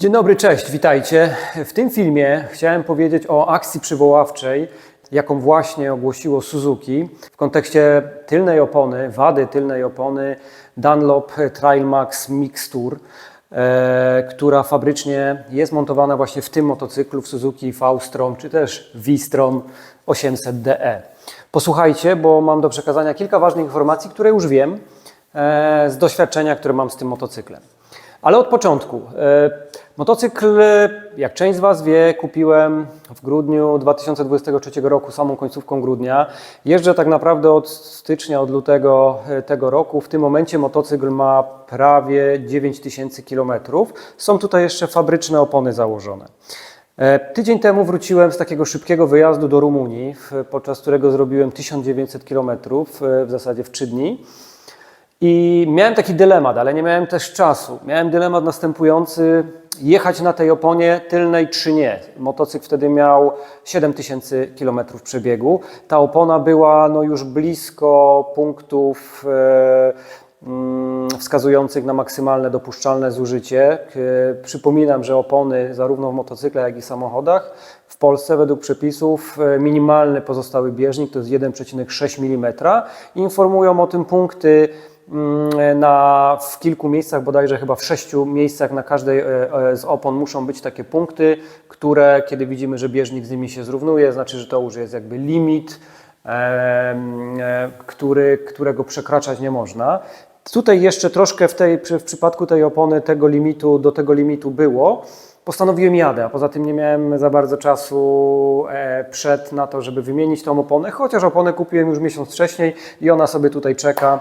Dzień dobry, cześć, witajcie. W tym filmie chciałem powiedzieć o akcji przywoławczej, jaką właśnie ogłosiło Suzuki w kontekście tylnej opony, wady tylnej opony Dunlop Trailmax Mixture, e, która fabrycznie jest montowana właśnie w tym motocyklu w Suzuki V-Strom czy też V-Strom 800DE. Posłuchajcie, bo mam do przekazania kilka ważnych informacji, które już wiem e, z doświadczenia, które mam z tym motocyklem. Ale od początku. E, Motocykl, jak część z Was wie, kupiłem w grudniu 2023 roku, samą końcówką grudnia. Jeżdżę tak naprawdę od stycznia, od lutego e, tego roku. W tym momencie motocykl ma prawie 9000 km. Są tutaj jeszcze fabryczne opony założone. E, Tydzień temu wróciłem z takiego szybkiego wyjazdu do Rumunii, podczas którego zrobiłem 1900 km, e, w zasadzie w 3 dni. I miałem taki dylemat, ale nie miałem też czasu. Miałem dylemat następujący: jechać na tej oponie tylnej czy nie. Motocykl wtedy miał 7000 km przebiegu. Ta opona była no, już blisko punktów e, mm, wskazujących na maksymalne dopuszczalne zużycie. Przypominam, że opony zarówno w motocyklach, jak i samochodach w Polsce według przepisów e, minimalny pozostały bieżnik to jest 1,6 mm. Informują o tym punkty na, w kilku miejscach, bodajże chyba w sześciu miejscach na każdej e, e, z opon muszą być takie punkty, które kiedy widzimy, że bieżnik z nimi się zrównuje, znaczy, że to już jest jakby limit, e, który, którego przekraczać nie można. Tutaj jeszcze troszkę w, tej, w przypadku tej opony tego limitu, do tego limitu było. Postanowiłem jadę, a poza tym nie miałem za bardzo czasu przed na to, żeby wymienić tą oponę, chociaż oponę kupiłem już miesiąc wcześniej i ona sobie tutaj czeka.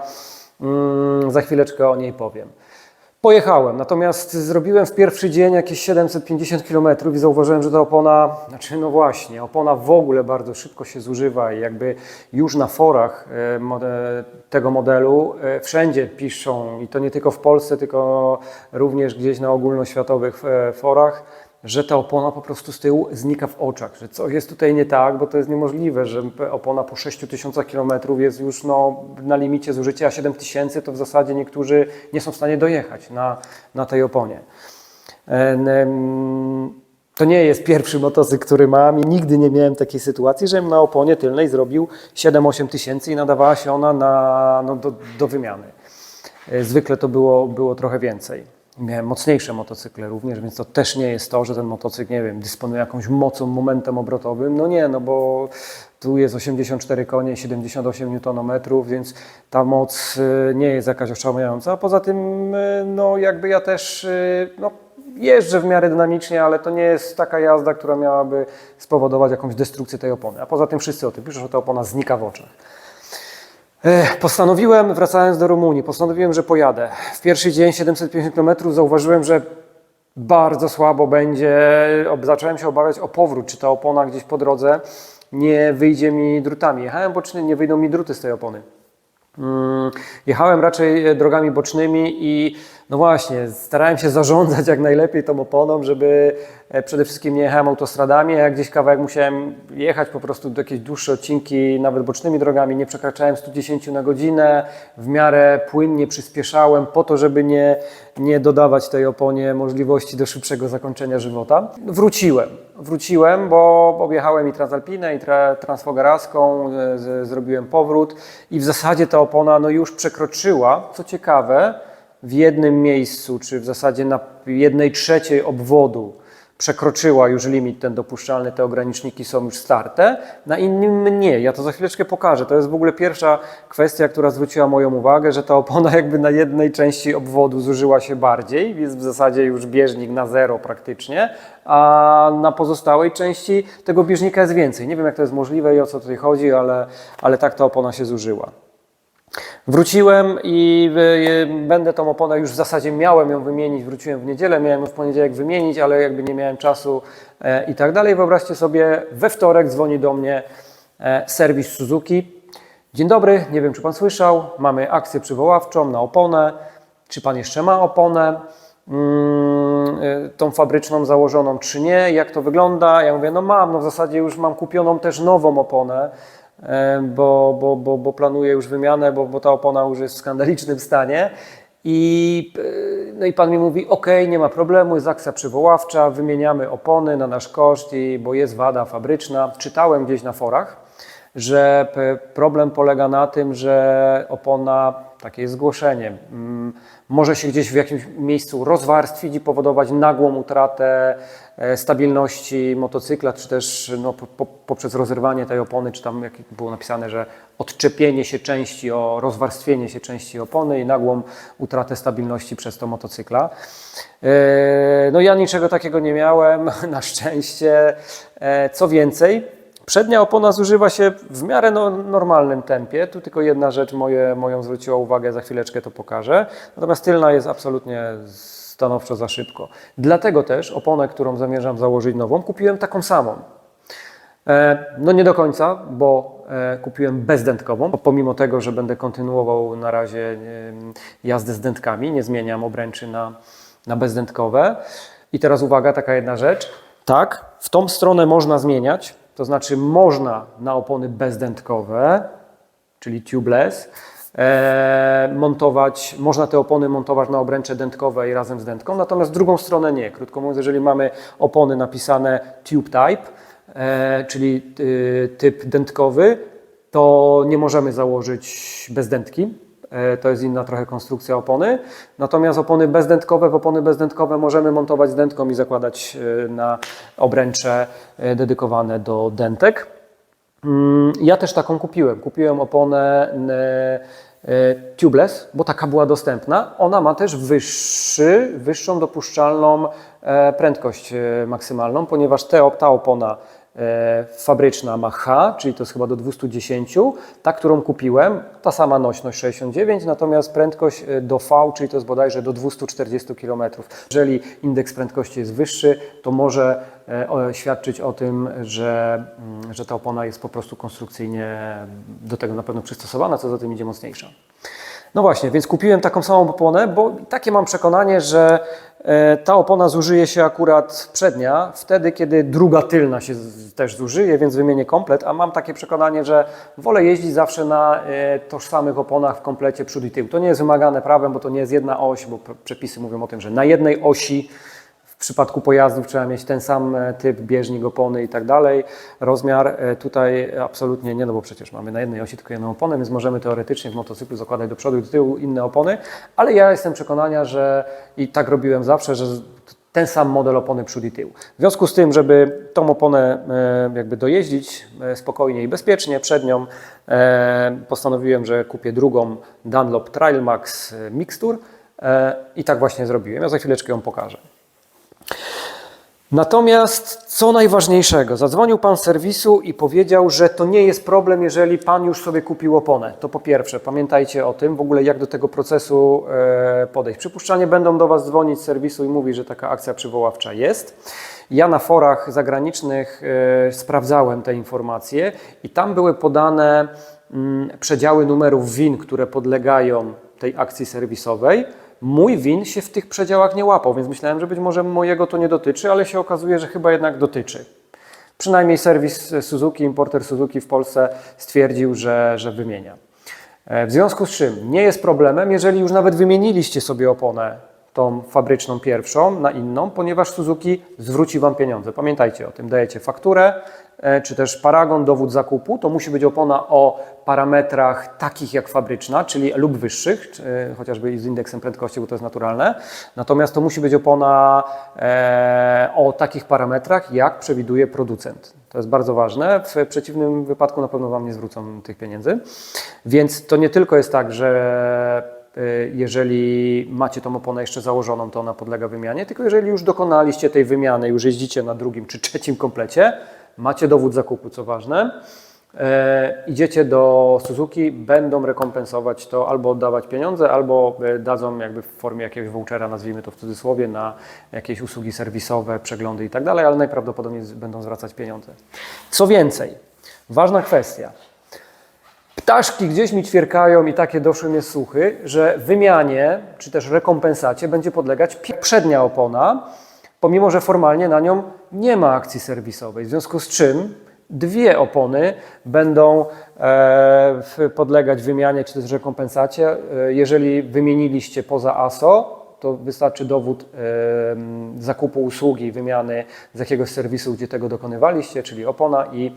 Mm, za chwileczkę o niej powiem. Pojechałem, natomiast zrobiłem w pierwszy dzień jakieś 750 km i zauważyłem, że ta opona, znaczy no właśnie, opona w ogóle bardzo szybko się zużywa i jakby już na forach e, tego modelu e, wszędzie piszą, i to nie tylko w Polsce, tylko również gdzieś na ogólnoświatowych e, forach, że ta opona po prostu z tyłu znika w oczach, że coś jest tutaj nie tak, bo to jest niemożliwe, że opona po 6000 km jest już no, na limicie zużycia, a 7000 to w zasadzie niektórzy nie są w stanie dojechać na, na tej oponie. Em, To nie jest pierwszy motocykl, który mam i nigdy nie miałem takiej sytuacji, żebym na oponie tylnej zrobił 7-8 tysięcy i nadawała się ona na, no, do, do wymiany. E, Zwykle to było, było trochę więcej. Miałem mocniejsze motocykle również, więc to też nie jest to, że ten motocykl, nie wiem, dysponuje jakąś mocą, momentem obrotowym. No nie, no bo tu jest 84 konie, 78 Nm, więc ta moc y, nie jest jakaś oszałamiająca. A poza tym, y, no jakby ja też y, no, jeżdżę w miarę dynamicznie, ale to nie jest taka jazda, która miałaby spowodować jakąś destrukcję tej opony. A poza tym wszyscy o tym piszą, że ta opona znika w oczach. Postanowiłem, wracając do Rumunii, postanowiłem, że pojadę. W pierwszy dzień 750 km zauważyłem, że bardzo słabo będzie. Zacząłem się obawiać o powrót, czy ta opona gdzieś po drodze nie wyjdzie mi drutami. Jechałem boczny, nie wyjdą mi druty z tej opony. Mm, Jechałem raczej e, drogami bocznymi i no właśnie, starałem się zarządzać jak najlepiej tą oponą, żeby e, przede wszystkim nie jechałem autostradami, jak gdzieś kawałek musiałem jechać po prostu do jakieś dłuższe odcinki, nawet bocznymi drogami, nie przekraczałem 110 na godzinę, w miarę płynnie przyspieszałem po to, żeby nie, nie dodawać tej oponie możliwości do szybszego zakończenia żywota. Wróciłem, wróciłem, bo objechałem i Transalpinę i tra, Transfogaraską, zrobiłem powrót i w zasadzie ta opona no już przekroczyła, co ciekawe, w jednym miejscu, czy w zasadzie na jednej trzeciej obwodu przekroczyła już limit ten dopuszczalny, te ograniczniki są już starte, na innym nie. Ja to za chwileczkę pokażę. To jest w ogóle pierwsza kwestia, która zwróciła moją uwagę, że ta opona jakby na jednej części obwodu zużyła się bardziej, jest w zasadzie już bieżnik na zero praktycznie, a na pozostałej części tego bieżnika jest więcej. Nie wiem jak to jest możliwe i o co tutaj chodzi, ale, ale tak ta opona się zużyła. Wróciłem i y, będę tą oponę już w zasadzie miałem ją wymienić. Wróciłem w niedzielę, miałem ją w poniedziałek wymienić, ale jakby nie miałem czasu e, i tak dalej. Wyobraźcie sobie, we wtorek dzwoni do mnie e, serwis Suzuki. Dzień dobry, nie wiem czy Pan słyszał, mamy akcję przywoławczą na oponę. Czy Pan jeszcze ma oponę? Mm, tą fabryczną założoną, czy nie? Jak to wygląda? Ja mówię, no mam, no w zasadzie już mam kupioną też nową oponę e, bo, bo, bo, bo planuję już wymianę, bo, bo ta opona już jest w skandalicznym stanie. I, y, no i pan mi mówi, ok, nie ma problemu, jest akcja przywoławcza, wymieniamy opony na nasz koszt, i, bo jest wada fabryczna. Czytałem gdzieś na forach, że problem polega na tym, że opona, takie jest zgłoszenie, mm, może się gdzieś w jakimś miejscu rozwarstwić i powodować nagłą utratę e, stabilności motocykla, czy też no, po, poprzez rozerwanie tej opony, czy tam jak było napisane, że odczepienie się części, o rozwarstwienie się części opony i nagłą utratę stabilności przez to motocykla. E, No ja niczego takiego nie miałem, na szczęście. E, Co więcej, Przednia opona zużywa się w miarę no, normalnym tempie. Tu tylko jedna rzecz moje, moją zwróciła uwagę, za chwileczkę to pokażę. Natomiast tylna jest absolutnie stanowczo za szybko. Dlatego też oponę, którą zamierzam założyć nową, kupiłem taką samą. E, No nie do końca, bo e, kupiłem bezdętkową, pomimo tego, że będę kontynuował na razie jazdę z dętkami, nie zmieniam obręczy na, na bezdętkowe. I teraz uwaga, taka jedna rzecz. Tak, w tą stronę można zmieniać, to znaczy można na opony bezdętkowe, czyli tubeless, montować, można te opony montować na obręcze dętkowe i razem z dętką, natomiast drugą stronę nie. Krótko mówiąc, jeżeli mamy opony napisane tube type, e, czyli y, typ dętkowy, to nie możemy założyć bez dętki. E, To jest inna trochę konstrukcja opony. Natomiast opony bezdętkowe, w opony bezdętkowe możemy montować z dętką i zakładać e, na obręcze e, dedykowane do dętek. Mm, Ja też taką kupiłem. Kupiłem oponę e, e, tubeless, bo taka była dostępna. Ona ma też wyższy, wyższą dopuszczalną e, prędkość e, maksymalną, ponieważ te, ta opona e, fabryczna ma H, czyli to jest chyba do 210. Ta, którą kupiłem, ta sama nośność 69, natomiast prędkość e, do V, czyli to jest bodajże do 240 km. Jeżeli indeks prędkości jest wyższy, to może e, świadczyć o tym, że, mm, że ta opona jest po prostu konstrukcyjnie do tego na pewno przystosowana, co za tym idzie mocniejsza. No właśnie, więc kupiłem taką samą oponę, bo takie mam przekonanie, że e, ta opona zużyje się akurat przednia, wtedy kiedy druga tylna się też zużyje, więc wymienię komplet, a mam takie przekonanie, że wolę jeździć zawsze na e, tożsamych oponach w komplecie przód i tył. To nie jest wymagane prawem, bo to nie jest jedna oś, bo pr- przepisy mówią o tym, że na jednej osi w przypadku pojazdów trzeba mieć ten sam e, typ, bieżnik, opony i tak dalej, rozmiar. E, Tutaj absolutnie nie, no bo przecież mamy na jednej osi tylko jedną oponę, więc możemy teoretycznie w motocyklu zakładać do przodu i do tyłu inne opony, ale ja jestem przekonania, że i tak robiłem zawsze, że ten sam model opony przód i tył. W związku z tym, żeby tą oponę e, jakby dojeździć spokojnie i bezpiecznie przednią, e, postanowiłem, że kupię drugą Dunlop Trail Max Mixture e, i tak właśnie zrobiłem. Ja za chwileczkę ją pokażę. Natomiast co najważniejszego, zadzwonił pan serwisu i powiedział, że to nie jest problem, jeżeli pan już sobie kupił oponę. To po pierwsze, pamiętajcie o tym, w ogóle jak do tego procesu e, podejść. Przypuszczalnie będą do was dzwonić z serwisu i mówić, że taka akcja przywoławcza jest. Ja na forach zagranicznych e, sprawdzałem te informacje i tam były podane mm, przedziały numerów WIN, które podlegają tej akcji serwisowej. Mój win się w tych przedziałach nie łapał, więc myślałem, że być może mojego to nie dotyczy, ale się okazuje, że chyba jednak dotyczy. Przynajmniej serwis Suzuki, importer Suzuki w Polsce stwierdził, że, że wymienia. E, W związku z czym nie jest problemem, jeżeli już nawet wymieniliście sobie oponę, tą fabryczną pierwszą, na inną, ponieważ Suzuki zwróci Wam pieniądze. Pamiętajcie o tym, dajecie fakturę, czy też paragon, dowód zakupu, to musi być opona o parametrach takich jak fabryczna, czyli lub wyższych, e, chociażby z indeksem prędkości, bo to jest naturalne. Natomiast to musi być opona e, o takich parametrach, jak przewiduje producent. To jest bardzo ważne. W przeciwnym wypadku na pewno Wam nie zwrócą tych pieniędzy. Więc to nie tylko jest tak, że jeżeli macie tą oponę jeszcze założoną, to ona podlega wymianie, tylko jeżeli już dokonaliście tej wymiany, już jeździcie na drugim czy trzecim komplecie, macie dowód zakupu, co ważne, e, idziecie do Suzuki, będą rekompensować to, albo oddawać pieniądze, albo e, dadzą jakby w formie jakiegoś vouchera, nazwijmy to w cudzysłowie, na jakieś usługi serwisowe, przeglądy i tak dalej, ale najprawdopodobniej będą zwracać pieniądze. Co więcej, ważna kwestia. Ptaszki gdzieś mi ćwierkają i takie doszły mnie słuchy, że wymianie czy też rekompensacie będzie podlegać przednia opona, pomimo że formalnie na nią nie ma akcji serwisowej. W związku z czym dwie opony będą e, podlegać wymianie czy też rekompensacie. E, Jeżeli wymieniliście poza ASO, to wystarczy dowód e, zakupu usługi, wymiany z jakiegoś serwisu, gdzie tego dokonywaliście, czyli opona i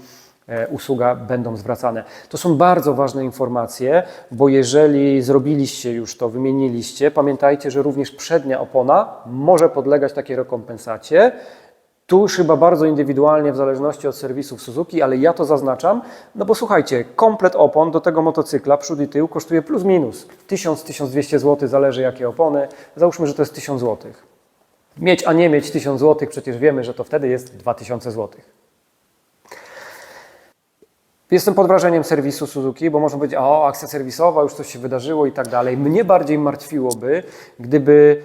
e, usługa będą zwracane. To są bardzo ważne informacje, bo jeżeli zrobiliście już to, wymieniliście, pamiętajcie, że również przednia opona może podlegać takiej rekompensacie. Tu już chyba bardzo indywidualnie, w zależności od serwisów Suzuki, ale ja to zaznaczam, no bo słuchajcie, komplet opon do tego motocykla, przód i tył, kosztuje plus minus 1000-1200 zł, zależy jakie opony. Załóżmy, że to jest 1000 zł. Mieć, a nie mieć 1000 zł, przecież wiemy, że to wtedy jest 2000 zł. Jestem pod wrażeniem serwisu Suzuki, bo można powiedzieć, o, akcja serwisowa, już coś się wydarzyło i tak dalej. Mnie bardziej martwiłoby, gdyby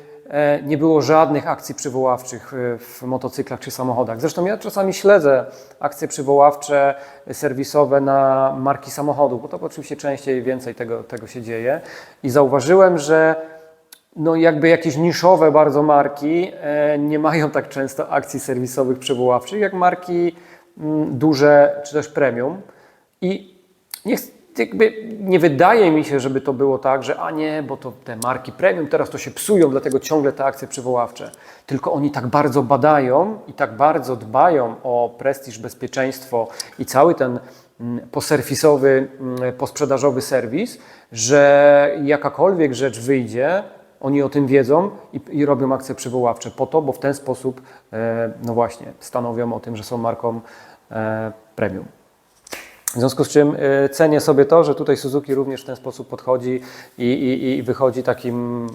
nie było żadnych akcji przywoławczych e, w motocyklach czy samochodach. Zresztą ja czasami śledzę akcje przywoławcze e, serwisowe na marki samochodów, bo to oczywiście częściej więcej tego, tego się dzieje. I zauważyłem, że no jakby jakieś niszowe bardzo marki e, nie mają tak często akcji serwisowych przywoławczych, jak marki mm, duże czy też premium. I nie, ch- jakby nie wydaje mi się, żeby to było tak, że a nie, bo to te marki premium teraz to się psują, dlatego ciągle te akcje przywoławcze. Tylko oni tak bardzo badają i tak bardzo dbają o prestiż, bezpieczeństwo i cały ten mm, poserwisowy, mm, posprzedażowy serwis, że jakakolwiek rzecz wyjdzie, oni o tym wiedzą i, i robią akcje przywoławcze po to, bo w ten sposób, e, no właśnie, stanowią o tym, że są marką e, premium. W związku z czym e, cenię sobie to, że tutaj Suzuki również w ten sposób podchodzi i, i, i wychodzi takim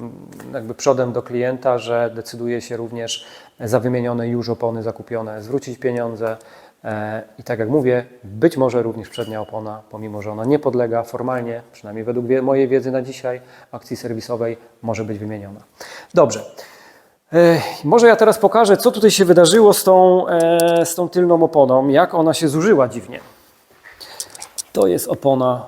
jakby przodem do klienta, że decyduje się również za wymienione już opony zakupione zwrócić pieniądze. E, I tak jak mówię, być może również przednia opona, pomimo że ona nie podlega formalnie, przynajmniej według mojej wiedzy na dzisiaj, akcji serwisowej, może być wymieniona. Dobrze. E, Może ja teraz pokażę, co tutaj się wydarzyło z tą, z tą tylną oponą, jak ona się zużyła dziwnie. To jest opona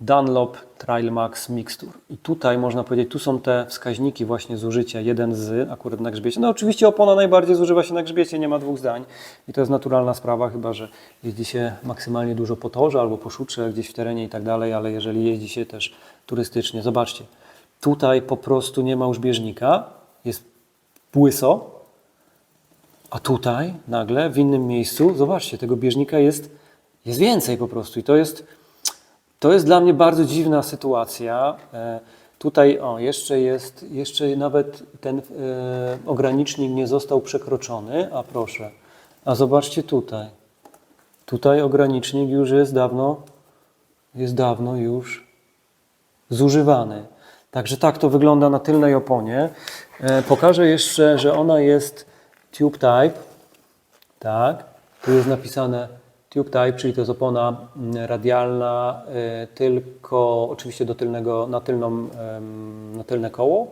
Dunlop Trail Max Mixture. I tutaj można powiedzieć, tu są te wskaźniki właśnie zużycia, jeden z akurat na grzbiecie. No oczywiście opona najbardziej zużywa się na grzbiecie, nie ma dwóch zdań. I to jest naturalna sprawa, chyba że jeździ się maksymalnie dużo po torze albo po szutrze gdzieś w terenie i tak dalej, ale jeżeli jeździ się też turystycznie, zobaczcie, tutaj po prostu nie ma już bieżnika, jest błyso, a tutaj nagle w innym miejscu, zobaczcie, tego bieżnika jest, jest więcej po prostu. I to jest, to jest dla mnie bardzo dziwna sytuacja. E, tutaj o, jeszcze jest, jeszcze nawet ten e, ogranicznik nie został przekroczony, a proszę. A zobaczcie tutaj. Tutaj ogranicznik już jest dawno, jest dawno już zużywany. Także tak to wygląda na tylnej oponie. E, pokażę jeszcze, że ona jest tube type. Tak, tu jest napisane tube type, czyli to jest opona mm, radialna, e, tylko oczywiście do tylnego, na, tylną, na tylne koło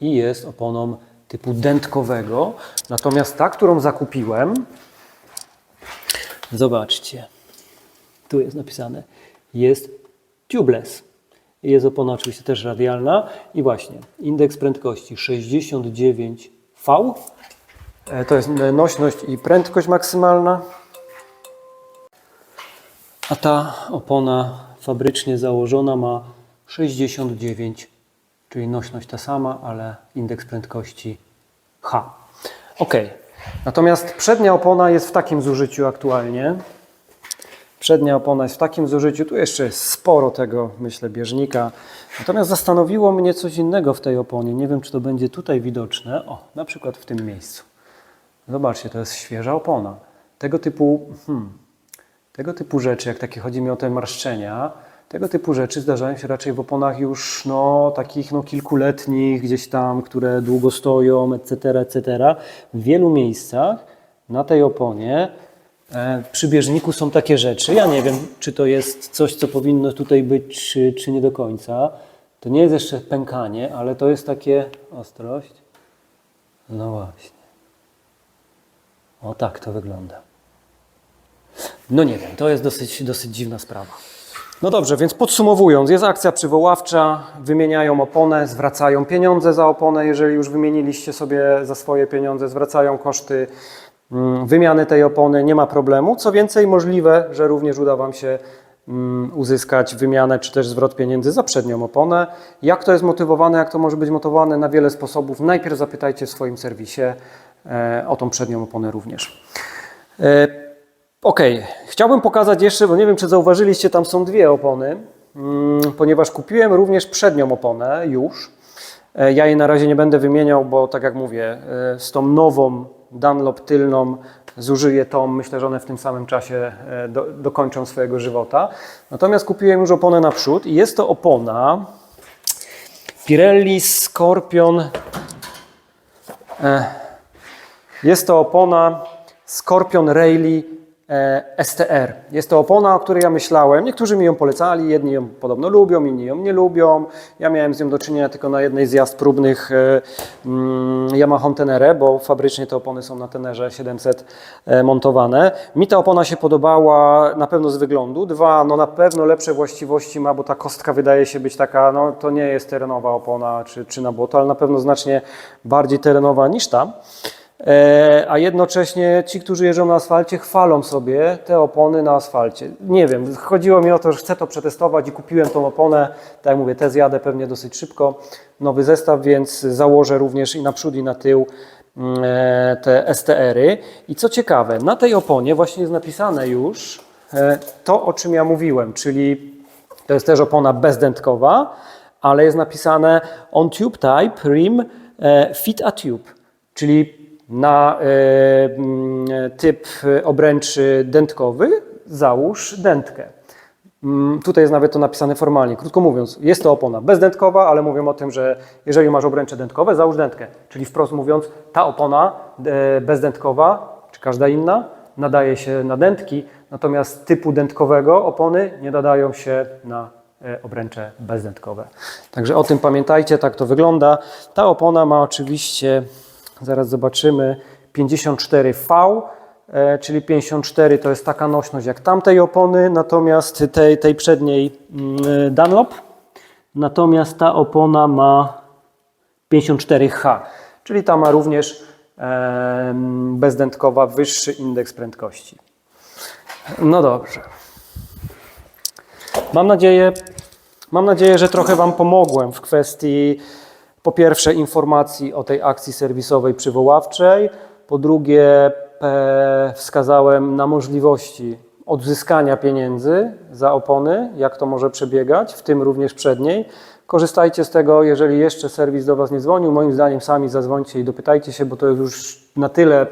i jest oponą typu dętkowego. Natomiast ta, którą zakupiłem, zobaczcie, tu jest napisane, jest tubeless. Jest opona oczywiście też radialna i właśnie indeks prędkości 69V. E, To jest nośność i prędkość maksymalna. A ta opona fabrycznie założona ma 69, czyli nośność ta sama, ale indeks prędkości H. Ok. Natomiast przednia opona jest w takim zużyciu aktualnie. Przednia opona jest w takim zużyciu, tu jeszcze jest sporo tego, myślę, bieżnika. Natomiast zastanowiło mnie coś innego w tej oponie. Nie wiem, czy to będzie tutaj widoczne. O, na przykład w tym miejscu. Zobaczcie, to jest świeża opona. Tego typu, hmm, tego typu rzeczy, jak takie chodzi mi o te marszczenia, tego typu rzeczy zdarzają się raczej w oponach już no, takich no, kilkuletnich, gdzieś tam, które długo stoją, etc., etc. W wielu miejscach na tej oponie e, przy bieżniku są takie rzeczy. Ja nie wiem, czy to jest coś, co powinno tutaj być, czy, czy nie do końca. To nie jest jeszcze pękanie, ale to jest takie ostrość. No właśnie. O tak to wygląda. No nie wiem, to jest dosyć, dosyć dziwna sprawa. No dobrze, więc podsumowując, jest akcja przywoławcza, wymieniają oponę, zwracają pieniądze za oponę, jeżeli już wymieniliście sobie za swoje pieniądze, zwracają koszty mm, wymiany tej opony, nie ma problemu. Co więcej, możliwe, że również uda Wam się mm, uzyskać wymianę czy też zwrot pieniędzy za przednią oponę. Jak to jest motywowane, jak to może być motywowane na wiele sposobów. Najpierw zapytajcie w swoim serwisie e, o tą przednią oponę również. Ok, chciałbym pokazać jeszcze, bo nie wiem czy zauważyliście, tam są dwie opony, mm, ponieważ kupiłem również przednią oponę już. E, Ja jej na razie nie będę wymieniał, bo tak jak mówię, e, z tą nową Dunlop tylną zużyję tą, myślę, że one w tym samym czasie e, do, dokończą swojego żywota. Natomiast kupiłem już oponę na przód i jest to opona Pirelli Scorpion jest to opona Scorpion Rayleigh STR. Jest to opona, o której ja myślałem. Niektórzy mi ją polecali, jedni ją podobno lubią, inni ją nie lubią. Ja miałem z nią do czynienia tylko na jednej z jazd próbnych e, mm, Yamaha Tenere, bo fabrycznie te opony są na Tenerze 700 e, montowane. Mi ta opona się podobała na pewno z wyglądu. Dwa, no na pewno lepsze właściwości ma, bo ta kostka wydaje się być taka, no to nie jest terenowa opona czy, czy na błoto, ale na pewno znacznie bardziej terenowa niż ta. E, a jednocześnie ci, którzy jeżdżą na asfalcie, chwalą sobie te opony na asfalcie. Nie wiem, chodziło mi o to, że chcę to przetestować i kupiłem tą oponę. Tak jak mówię, te zjadę pewnie dosyć szybko. Nowy zestaw, więc założę również i na przód, i na tył mm, e, te STR-y. I co ciekawe, na tej oponie właśnie jest napisane już e, to, o czym ja mówiłem, czyli to jest też opona bezdętkowa, ale jest napisane on tube type rim fit a tube, czyli na e, typ obręczy dętkowy załóż dętkę. Mm, Tutaj jest nawet to napisane formalnie. Krótko mówiąc, jest to opona bezdętkowa, ale mówią o tym, że jeżeli masz obręcze dętkowe, załóż dętkę. Czyli wprost mówiąc, ta opona e, bezdętkowa, czy każda inna, nadaje się na dętki, natomiast typu dętkowego opony nie nadają się na e, obręcze bezdętkowe. Także o tym pamiętajcie, tak to wygląda. Ta opona ma oczywiście, zaraz zobaczymy, 54V, e, czyli 54 to jest taka nośność jak tamtej opony, natomiast tej, tej przedniej mm, Dunlop. Natomiast ta opona ma 54H, czyli ta ma również e, bezdętkowa wyższy indeks prędkości. No dobrze. Mam nadzieję, mam nadzieję, że trochę Wam pomogłem w kwestii po pierwsze informacji o tej akcji serwisowej przywoławczej, po drugie e, wskazałem na możliwości odzyskania pieniędzy za opony, jak to może przebiegać, w tym również przedniej. Korzystajcie z tego, jeżeli jeszcze serwis do Was nie dzwonił. Moim zdaniem sami zadzwońcie i dopytajcie się, bo to jest już na tyle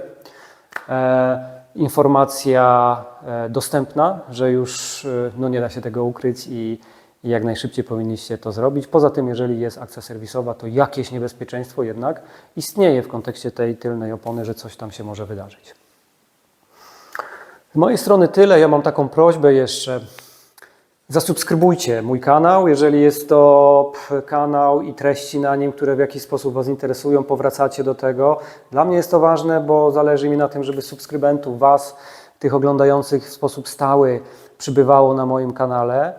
e, informacja e, dostępna, że już e, no, nie da się tego ukryć i, i jak najszybciej powinniście to zrobić. Poza tym, jeżeli jest akcja serwisowa, to jakieś niebezpieczeństwo jednak istnieje w kontekście tej tylnej opony, że coś tam się może wydarzyć. Z mojej strony tyle. Ja mam taką prośbę jeszcze. Zasubskrybujcie mój kanał, jeżeli jest to kanał i treści na nim, które w jakiś sposób Was interesują, powracacie do tego. Dla mnie jest to ważne, bo zależy mi na tym, żeby subskrybentów, Was, tych oglądających w sposób stały, przybywało na moim kanale.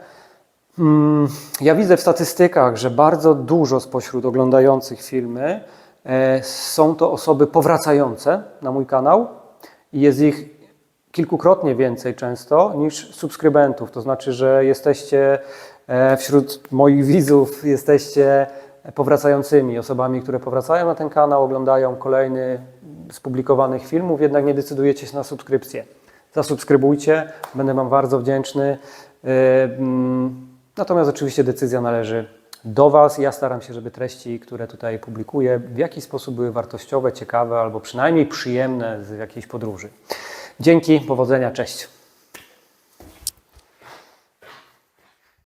Mm, Ja widzę w statystykach, że bardzo dużo spośród oglądających filmy e, są to osoby powracające na mój kanał i jest ich kilkukrotnie więcej często niż subskrybentów. To znaczy, że jesteście e, wśród moich widzów, jesteście powracającymi osobami, które powracają na ten kanał, oglądają kolejny z publikowanych filmów, jednak nie decydujecie się na subskrypcję. Zasubskrybujcie, będę Wam bardzo wdzięczny. Natomiast oczywiście decyzja należy do Was. Ja staram się, żeby treści, które tutaj publikuję, w jakiś sposób były wartościowe, ciekawe albo przynajmniej przyjemne z jakiejś podróży. Dzięki, powodzenia, cześć.